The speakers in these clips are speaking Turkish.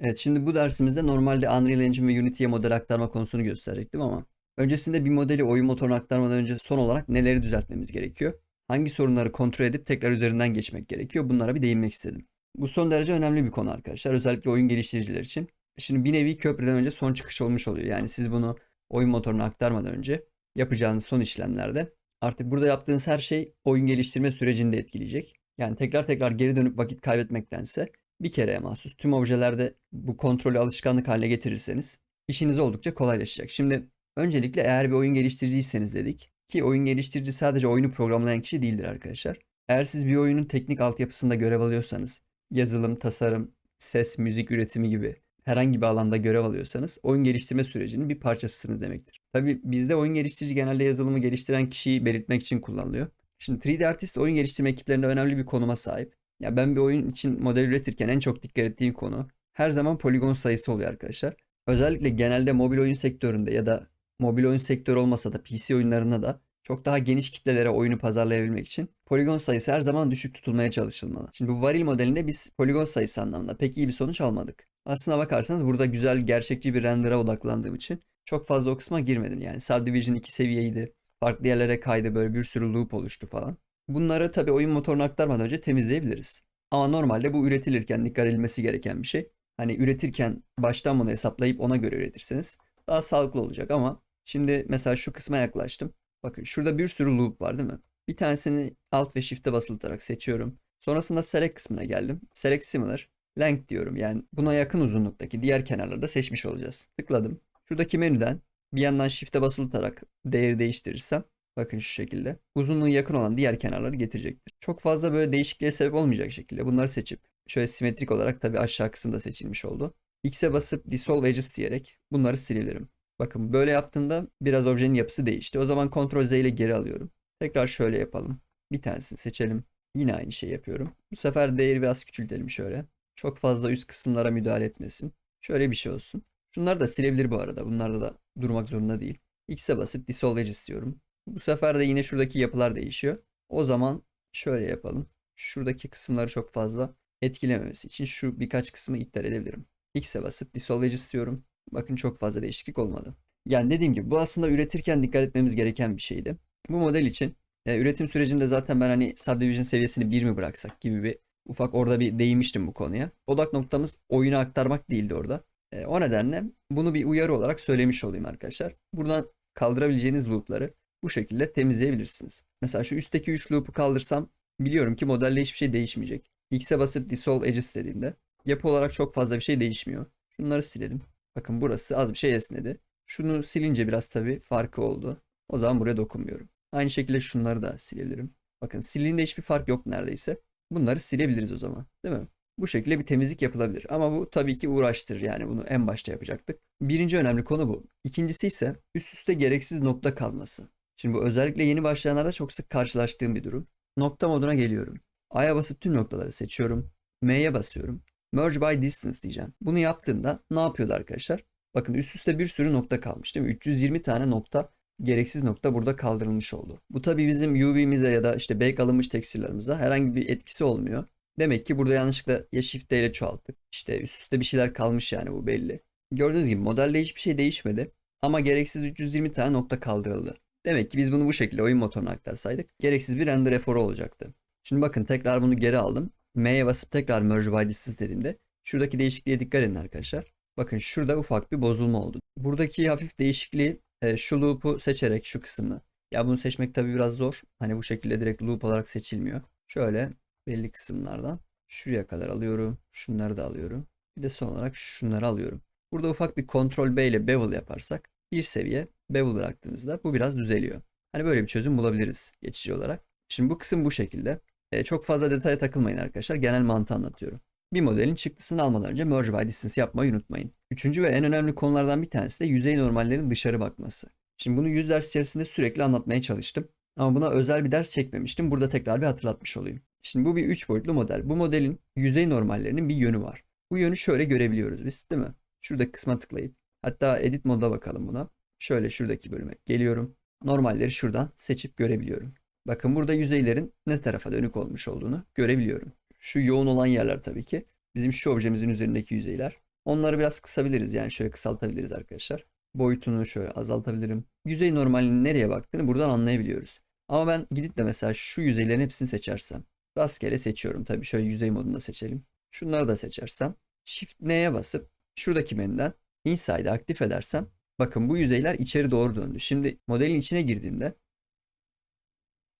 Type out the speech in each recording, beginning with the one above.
Evet şimdi bu dersimizde normalde Unreal Engine ve Unity'ye model aktarma konusunu gösterecektim ama öncesinde bir modeli oyun motoruna aktarmadan önce son olarak neleri düzeltmemiz gerekiyor? Hangi sorunları kontrol edip tekrar üzerinden geçmek gerekiyor? Bunlara bir değinmek istedim. Bu son derece önemli bir konu arkadaşlar. Özellikle oyun geliştiriciler için. Şimdi bir nevi köprüden önce son çıkış olmuş oluyor. Yani siz bunu oyun motoruna aktarmadan önce yapacağınız son işlemlerde artık burada yaptığınız her şey oyun geliştirme sürecini de etkileyecek. Yani tekrar tekrar geri dönüp vakit kaybetmektense bir kereye mahsus tüm objelerde bu kontrolü alışkanlık haline getirirseniz işiniz oldukça kolaylaşacak. Şimdi öncelikle eğer bir oyun geliştiriciyseniz dedik ki oyun geliştirici sadece oyunu programlayan kişi değildir arkadaşlar. Eğer siz bir oyunun teknik altyapısında görev alıyorsanız, yazılım, tasarım, ses, müzik üretimi gibi herhangi bir alanda görev alıyorsanız oyun geliştirme sürecinin bir parçasısınız demektir. Tabi bizde oyun geliştirici genelde yazılımı geliştiren kişiyi belirtmek için kullanılıyor. Şimdi 3D Artist oyun geliştirme ekiplerinde önemli bir konuma sahip. Ya ben bir oyun için model üretirken en çok dikkat ettiğim konu her zaman poligon sayısı oluyor arkadaşlar. Özellikle genelde mobil oyun sektöründe ya da mobil oyun sektörü olmasa da PC oyunlarında da çok daha geniş kitlelere oyunu pazarlayabilmek için poligon sayısı her zaman düşük tutulmaya çalışılmalı. Şimdi bu varil modelinde biz poligon sayısı anlamında pek iyi bir sonuç almadık. Aslına bakarsanız burada güzel gerçekçi bir render'a odaklandığım için çok fazla o kısma girmedim. Yani Subdivision 2 seviyeydi. Farklı yerlere kaydı böyle bir sürü loop oluştu falan. Bunları tabii oyun motoruna aktarmadan önce temizleyebiliriz. Ama normalde bu üretilirken dikkat edilmesi gereken bir şey. Hani üretirken baştan bunu hesaplayıp ona göre üretirseniz daha sağlıklı olacak ama şimdi mesela şu kısma yaklaştım. Bakın şurada bir sürü loop var değil mi? Bir tanesini alt ve shift'e basılı tutarak seçiyorum. Sonrasında select kısmına geldim. Select similar. Length diyorum. Yani buna yakın uzunluktaki diğer kenarları da seçmiş olacağız. Tıkladım. Şuradaki menüden bir yandan shift'e basılı tutarak değeri değiştirirsem bakın şu şekilde uzunluğu yakın olan diğer kenarları getirecektir. Çok fazla böyle değişikliğe sebep olmayacak şekilde bunları seçip şöyle simetrik olarak tabii aşağı kısımda seçilmiş oldu. X'e basıp dissolve edges diyerek bunları silebilirim. Bakın böyle yaptığımda biraz objenin yapısı değişti. O zaman Ctrl Z ile geri alıyorum. Tekrar şöyle yapalım. Bir tanesini seçelim. Yine aynı şey yapıyorum. Bu sefer değeri biraz küçültelim şöyle. Çok fazla üst kısımlara müdahale etmesin. Şöyle bir şey olsun. Şunlar da silebilir bu arada. Bunlarda da durmak zorunda değil. X'e basıp dissolve edge istiyorum. Bu sefer de yine şuradaki yapılar değişiyor. O zaman şöyle yapalım. Şuradaki kısımları çok fazla etkilememesi için şu birkaç kısmı iptal edebilirim. X'e basıp dissolve edge istiyorum. Bakın çok fazla değişiklik olmadı. Yani dediğim gibi bu aslında üretirken dikkat etmemiz gereken bir şeydi. Bu model için e, üretim sürecinde zaten ben hani subdivision seviyesini bir mi bıraksak gibi bir ufak orada bir değinmiştim bu konuya. Odak noktamız oyuna aktarmak değildi orada. E, o nedenle bunu bir uyarı olarak söylemiş olayım arkadaşlar. Buradan kaldırabileceğiniz loop'ları bu şekilde temizleyebilirsiniz. Mesela şu üstteki 3 loop'u kaldırsam biliyorum ki modelde hiçbir şey değişmeyecek. X'e basıp dissolve edges dediğimde yapı olarak çok fazla bir şey değişmiyor. Şunları silelim. Bakın burası az bir şey esnedi. Şunu silince biraz tabii farkı oldu. O zaman buraya dokunmuyorum. Aynı şekilde şunları da silebilirim. Bakın silindiğinde hiçbir fark yok neredeyse. Bunları silebiliriz o zaman. Değil mi? Bu şekilde bir temizlik yapılabilir. Ama bu tabii ki uğraştır. Yani bunu en başta yapacaktık. Birinci önemli konu bu. İkincisi ise üst üste gereksiz nokta kalması. Şimdi bu özellikle yeni başlayanlarda çok sık karşılaştığım bir durum. Nokta moduna geliyorum. A'ya basıp tüm noktaları seçiyorum. M'ye basıyorum. Merge by distance diyeceğim. Bunu yaptığımda ne yapıyordu arkadaşlar? Bakın üst üste bir sürü nokta kalmış değil mi? 320 tane nokta gereksiz nokta burada kaldırılmış oldu. Bu tabi bizim UV'mize ya da işte bake alınmış tekstillerimize herhangi bir etkisi olmuyor. Demek ki burada yanlışlıkla ya shift D ile çoğalttık. İşte üst üste bir şeyler kalmış yani bu belli. Gördüğünüz gibi modelde hiçbir şey değişmedi. Ama gereksiz 320 tane nokta kaldırıldı. Demek ki biz bunu bu şekilde oyun motoruna aktarsaydık gereksiz bir render eforu olacaktı. Şimdi bakın tekrar bunu geri aldım. M'ye basıp tekrar merge by distance dediğimde şuradaki değişikliğe dikkat edin arkadaşlar. Bakın şurada ufak bir bozulma oldu. Buradaki hafif değişikliği e, şu loop'u seçerek şu kısmı. Ya bunu seçmek tabi biraz zor. Hani bu şekilde direkt loop olarak seçilmiyor. Şöyle belli kısımlardan şuraya kadar alıyorum. Şunları da alıyorum. Bir de son olarak şunları alıyorum. Burada ufak bir Ctrl B ile bevel yaparsak bir seviye bevel bıraktığımızda bu biraz düzeliyor. Hani böyle bir çözüm bulabiliriz geçici olarak. Şimdi bu kısım bu şekilde. E, çok fazla detaya takılmayın arkadaşlar. Genel mantığı anlatıyorum. Bir modelin çıktısını almadan önce merge by distance yapmayı unutmayın. Üçüncü ve en önemli konulardan bir tanesi de yüzey normallerin dışarı bakması. Şimdi bunu yüz ders içerisinde sürekli anlatmaya çalıştım. Ama buna özel bir ders çekmemiştim. Burada tekrar bir hatırlatmış olayım. Şimdi bu bir üç boyutlu model. Bu modelin yüzey normallerinin bir yönü var. Bu yönü şöyle görebiliyoruz biz değil mi? Şuradaki kısma tıklayıp hatta edit moda bakalım buna. Şöyle şuradaki bölüme geliyorum. Normalleri şuradan seçip görebiliyorum. Bakın burada yüzeylerin ne tarafa dönük olmuş olduğunu görebiliyorum. Şu yoğun olan yerler tabii ki bizim şu objemizin üzerindeki yüzeyler. Onları biraz kısabiliriz yani şöyle kısaltabiliriz arkadaşlar. Boyutunu şöyle azaltabilirim. Yüzey normalinin nereye baktığını buradan anlayabiliyoruz. Ama ben gidip de mesela şu yüzeylerin hepsini seçersem. Rastgele seçiyorum tabii şöyle yüzey modunda seçelim. Şunları da seçersem. Shift N'ye basıp şuradaki menüden Inside'ı aktif edersem. Bakın bu yüzeyler içeri doğru döndü. Şimdi modelin içine girdiğimde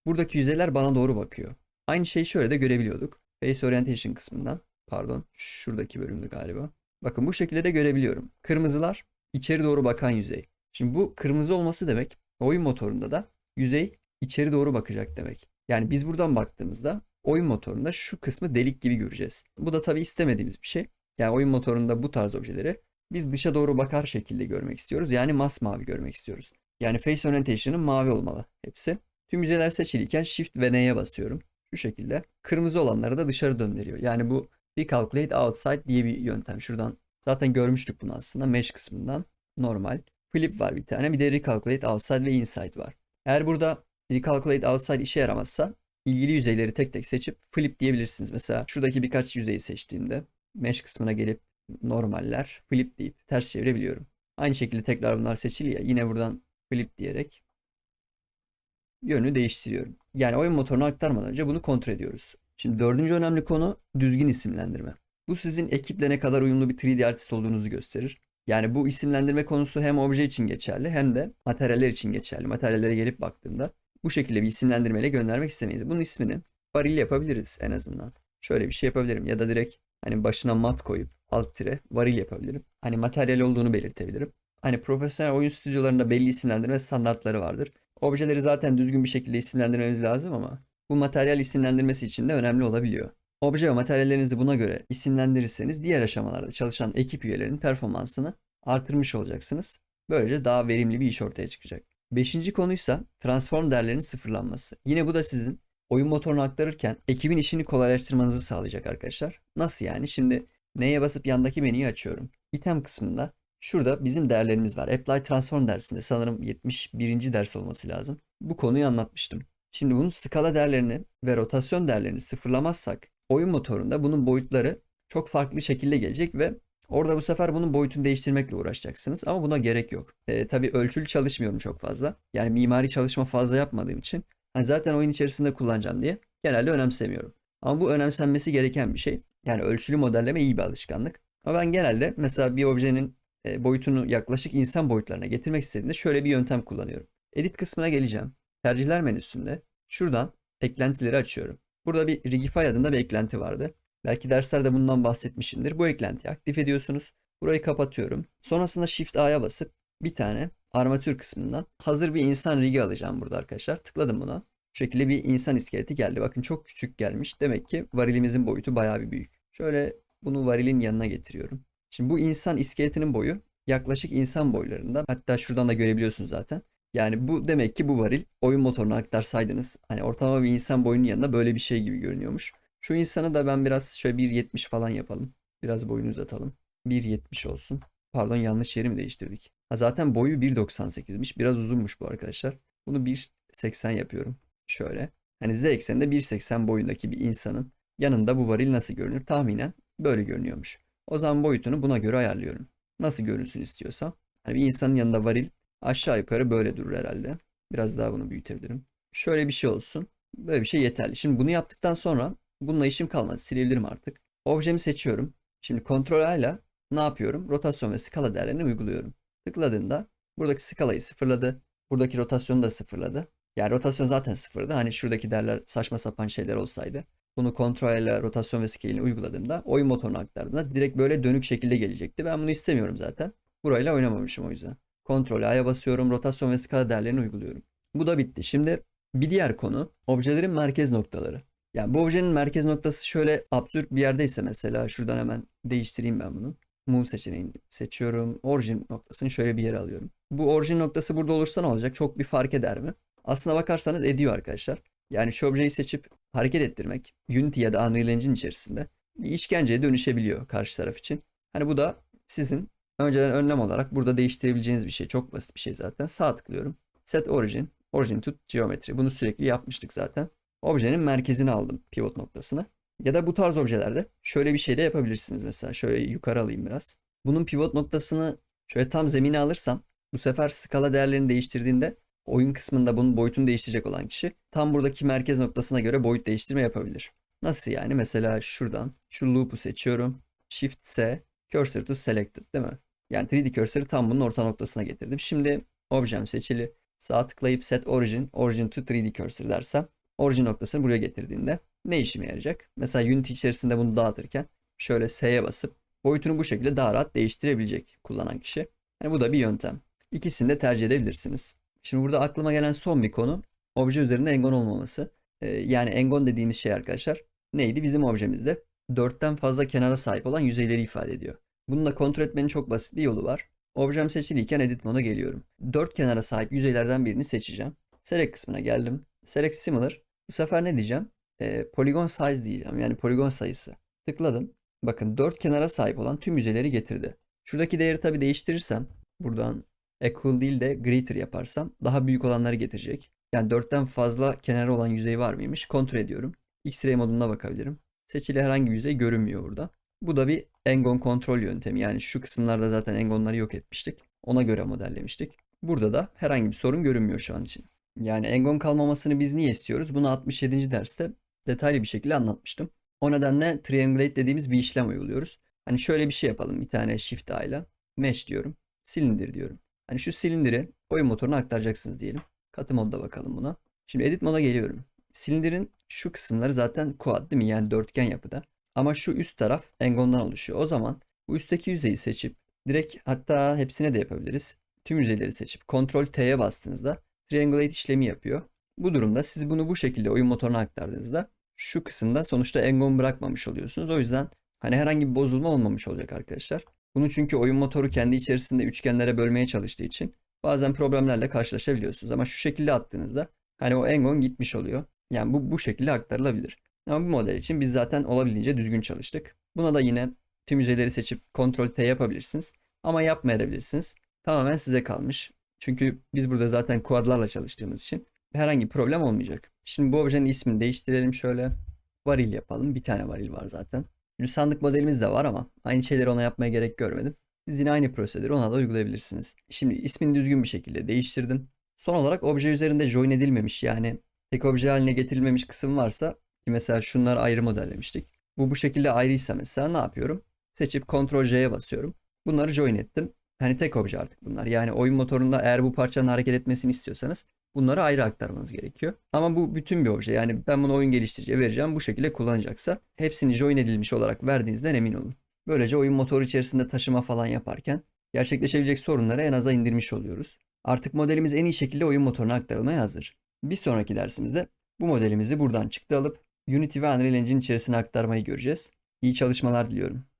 buradaki yüzeyler bana doğru bakıyor. Aynı şeyi şöyle de görebiliyorduk. Face Orientation kısmından. Pardon şuradaki bölümdü galiba. Bakın bu şekilde de görebiliyorum. Kırmızılar içeri doğru bakan yüzey. Şimdi bu kırmızı olması demek oyun motorunda da yüzey içeri doğru bakacak demek. Yani biz buradan baktığımızda oyun motorunda şu kısmı delik gibi göreceğiz. Bu da tabii istemediğimiz bir şey. Yani oyun motorunda bu tarz objeleri biz dışa doğru bakar şekilde görmek istiyoruz. Yani masmavi görmek istiyoruz. Yani face orientation'ın mavi olmalı hepsi. Tüm yüzeyler seçiliyken shift ve n'ye basıyorum. Şu şekilde. Kırmızı olanları da dışarı döndürüyor. Yani bu recalculate outside diye bir yöntem. Şuradan zaten görmüştük bunu aslında mesh kısmından. Normal. Flip var bir tane. Bir de recalculate outside ve inside var. Eğer burada recalculate outside işe yaramazsa ilgili yüzeyleri tek tek seçip flip diyebilirsiniz. Mesela şuradaki birkaç yüzeyi seçtiğimde mesh kısmına gelip normaller flip deyip ters çevirebiliyorum. Aynı şekilde tekrar bunlar seçili yine buradan flip diyerek yönü değiştiriyorum. Yani oyun motorunu aktarmadan önce bunu kontrol ediyoruz. Şimdi dördüncü önemli konu düzgün isimlendirme. Bu sizin ekiple ne kadar uyumlu bir 3D artist olduğunuzu gösterir. Yani bu isimlendirme konusu hem obje için geçerli hem de materyaller için geçerli. Materyallere gelip baktığımda bu şekilde bir isimlendirmeyle göndermek istemeyiz. Bunun ismini varil yapabiliriz en azından. Şöyle bir şey yapabilirim ya da direkt hani başına mat koyup alt tire varil yapabilirim. Hani materyal olduğunu belirtebilirim. Hani profesyonel oyun stüdyolarında belli isimlendirme standartları vardır. Objeleri zaten düzgün bir şekilde isimlendirmemiz lazım ama bu materyal isimlendirmesi için de önemli olabiliyor. Obje ve materyallerinizi buna göre isimlendirirseniz diğer aşamalarda çalışan ekip üyelerinin performansını artırmış olacaksınız. Böylece daha verimli bir iş ortaya çıkacak. Beşinci konuysa transform değerlerinin sıfırlanması. Yine bu da sizin oyun motorunu aktarırken ekibin işini kolaylaştırmanızı sağlayacak arkadaşlar. Nasıl yani? Şimdi neye basıp yandaki menüyü açıyorum. İtem kısmında şurada bizim değerlerimiz var. Apply Transform dersinde sanırım 71. ders olması lazım. Bu konuyu anlatmıştım. Şimdi bunun skala değerlerini ve rotasyon değerlerini sıfırlamazsak oyun motorunda bunun boyutları çok farklı şekilde gelecek ve orada bu sefer bunun boyutunu değiştirmekle uğraşacaksınız ama buna gerek yok. E, tabii ölçülü çalışmıyorum çok fazla. Yani mimari çalışma fazla yapmadığım için hani zaten oyun içerisinde kullanacağım diye genelde önemsemiyorum. Ama bu önemsenmesi gereken bir şey. Yani ölçülü modelleme iyi bir alışkanlık. Ama ben genelde mesela bir objenin e, boyutunu yaklaşık insan boyutlarına getirmek istediğimde şöyle bir yöntem kullanıyorum. Edit kısmına geleceğim. Tercihler menüsünde şuradan eklentileri açıyorum. Burada bir Rigify adında bir eklenti vardı. Belki derslerde bundan bahsetmişimdir. Bu eklentiyi aktif ediyorsunuz. Burayı kapatıyorum. Sonrasında Shift A'ya basıp bir tane armatür kısmından hazır bir insan rigi alacağım burada arkadaşlar. Tıkladım buna. Bu şekilde bir insan iskeleti geldi. Bakın çok küçük gelmiş. Demek ki varilimizin boyutu bayağı bir büyük. Şöyle bunu varilin yanına getiriyorum. Şimdi bu insan iskeletinin boyu yaklaşık insan boylarında. Hatta şuradan da görebiliyorsunuz zaten. Yani bu demek ki bu varil oyun motoruna aktarsaydınız hani ortalama bir insan boyunun yanında böyle bir şey gibi görünüyormuş. Şu insanı da ben biraz şöyle 1.70 falan yapalım. Biraz boyunu uzatalım. 1.70 olsun. Pardon yanlış yeri mi değiştirdik? Ha, zaten boyu 1.98'miş. Biraz uzunmuş bu arkadaşlar. Bunu 1.80 yapıyorum. Şöyle. Hani Z ekseninde 1.80 boyundaki bir insanın yanında bu varil nasıl görünür? Tahminen böyle görünüyormuş. O zaman boyutunu buna göre ayarlıyorum. Nasıl görünsün istiyorsam. Hani bir insanın yanında varil Aşağı yukarı böyle durur herhalde. Biraz daha bunu büyütebilirim. Şöyle bir şey olsun. Böyle bir şey yeterli. Şimdi bunu yaptıktan sonra bununla işim kalmadı. Silebilirim artık. Objemi seçiyorum. Şimdi kontrol A ile ne yapıyorum? Rotasyon ve skala değerlerini uyguluyorum. Tıkladığımda buradaki skalayı sıfırladı. Buradaki rotasyonu da sıfırladı. Yani rotasyon zaten sıfırdı. Hani şuradaki değerler saçma sapan şeyler olsaydı. Bunu kontrol ile rotasyon ve scale'ini uyguladığımda oyun motoruna aktardığımda direkt böyle dönük şekilde gelecekti. Ben bunu istemiyorum zaten. Burayla oynamamışım o yüzden. Kontrol A'ya basıyorum. Rotasyon ve skala değerlerini uyguluyorum. Bu da bitti. Şimdi bir diğer konu objelerin merkez noktaları. Yani bu objenin merkez noktası şöyle absürt bir yerdeyse mesela şuradan hemen değiştireyim ben bunu. Move seçeneğini seçiyorum. Origin noktasını şöyle bir yere alıyorum. Bu origin noktası burada olursa ne olacak? Çok bir fark eder mi? Aslına bakarsanız ediyor arkadaşlar. Yani şu objeyi seçip hareket ettirmek Unity ya da Unreal Engine içerisinde bir işkenceye dönüşebiliyor karşı taraf için. Hani bu da sizin Önceden önlem olarak burada değiştirebileceğiniz bir şey. Çok basit bir şey zaten. Sağ tıklıyorum. Set origin. Origin to geometry. Bunu sürekli yapmıştık zaten. Objenin merkezini aldım pivot noktasını. Ya da bu tarz objelerde şöyle bir şey de yapabilirsiniz mesela. Şöyle yukarı alayım biraz. Bunun pivot noktasını şöyle tam zemine alırsam bu sefer skala değerlerini değiştirdiğinde oyun kısmında bunun boyutunu değiştirecek olan kişi tam buradaki merkez noktasına göre boyut değiştirme yapabilir. Nasıl yani? Mesela şuradan şu loop'u seçiyorum. Shift S, cursor to selected değil mi? Yani 3D cursor'ı tam bunun orta noktasına getirdim. Şimdi objem seçili. Sağ tıklayıp set origin, origin to 3D cursor dersem origin noktasını buraya getirdiğinde ne işime yarayacak? Mesela Unity içerisinde bunu dağıtırken şöyle S'ye basıp boyutunu bu şekilde daha rahat değiştirebilecek kullanan kişi. Yani bu da bir yöntem. İkisini de tercih edebilirsiniz. Şimdi burada aklıma gelen son bir konu obje üzerinde engon olmaması. Ee, yani engon dediğimiz şey arkadaşlar neydi? Bizim objemizde dörtten fazla kenara sahip olan yüzeyleri ifade ediyor. Bunu da kontrol etmenin çok basit bir yolu var. Objem seçiliyken edit moda geliyorum. Dört kenara sahip yüzeylerden birini seçeceğim. Select kısmına geldim. Select similar. Bu sefer ne diyeceğim? Ee, polygon size diyeceğim. Yani poligon sayısı. Tıkladım. Bakın dört kenara sahip olan tüm yüzeyleri getirdi. Şuradaki değeri tabii değiştirirsem buradan equal değil de greater yaparsam daha büyük olanları getirecek. Yani dörtten fazla kenarı olan yüzey var mıymış? Kontrol ediyorum. X-ray moduna bakabilirim. Seçili herhangi bir yüzey görünmüyor burada. Bu da bir engon kontrol yöntemi. Yani şu kısımlarda zaten engonları yok etmiştik. Ona göre modellemiştik. Burada da herhangi bir sorun görünmüyor şu an için. Yani engon kalmamasını biz niye istiyoruz? Bunu 67. derste detaylı bir şekilde anlatmıştım. O nedenle triangulate dediğimiz bir işlem uyguluyoruz. Hani şöyle bir şey yapalım. Bir tane shift A ile mesh diyorum. Silindir diyorum. Hani şu silindiri oyun motoruna aktaracaksınız diyelim. Katı modda bakalım buna. Şimdi edit moda geliyorum. Silindirin şu kısımları zaten quad değil mi? Yani dörtgen yapıda. Ama şu üst taraf engondan oluşuyor. O zaman bu üstteki yüzeyi seçip direkt hatta hepsine de yapabiliriz. Tüm yüzeyleri seçip Ctrl T'ye bastığınızda triangulate işlemi yapıyor. Bu durumda siz bunu bu şekilde oyun motoruna aktardığınızda şu kısımda sonuçta engon bırakmamış oluyorsunuz. O yüzden hani herhangi bir bozulma olmamış olacak arkadaşlar. Bunu çünkü oyun motoru kendi içerisinde üçgenlere bölmeye çalıştığı için bazen problemlerle karşılaşabiliyorsunuz. Ama şu şekilde attığınızda hani o engon gitmiş oluyor. Yani bu bu şekilde aktarılabilir. Ama bu model için biz zaten olabildiğince düzgün çalıştık. Buna da yine tüm yüzeyleri seçip Ctrl T yapabilirsiniz. Ama yapmayabilirsiniz. Tamamen size kalmış. Çünkü biz burada zaten kuadlarla çalıştığımız için herhangi bir problem olmayacak. Şimdi bu objenin ismini değiştirelim şöyle. Varil yapalım. Bir tane varil var zaten. Şimdi sandık modelimiz de var ama aynı şeyleri ona yapmaya gerek görmedim. Siz yine aynı prosedürü ona da uygulayabilirsiniz. Şimdi ismini düzgün bir şekilde değiştirdim. Son olarak obje üzerinde join edilmemiş yani tek obje haline getirilmemiş kısım varsa ki mesela şunlar ayrı modellemiştik. Bu bu şekilde ayrıysa mesela ne yapıyorum? Seçip Ctrl J'ye basıyorum. Bunları join ettim. Hani tek obje artık bunlar. Yani oyun motorunda eğer bu parçanın hareket etmesini istiyorsanız bunları ayrı aktarmanız gerekiyor. Ama bu bütün bir obje. Yani ben bunu oyun geliştiriciye vereceğim. Bu şekilde kullanacaksa hepsini join edilmiş olarak verdiğinizden emin olun. Böylece oyun motoru içerisinde taşıma falan yaparken gerçekleşebilecek sorunları en aza indirmiş oluyoruz. Artık modelimiz en iyi şekilde oyun motoruna aktarılmaya hazır. Bir sonraki dersimizde bu modelimizi buradan çıktı alıp Unity ve Unreal Engine içerisine aktarmayı göreceğiz. İyi çalışmalar diliyorum.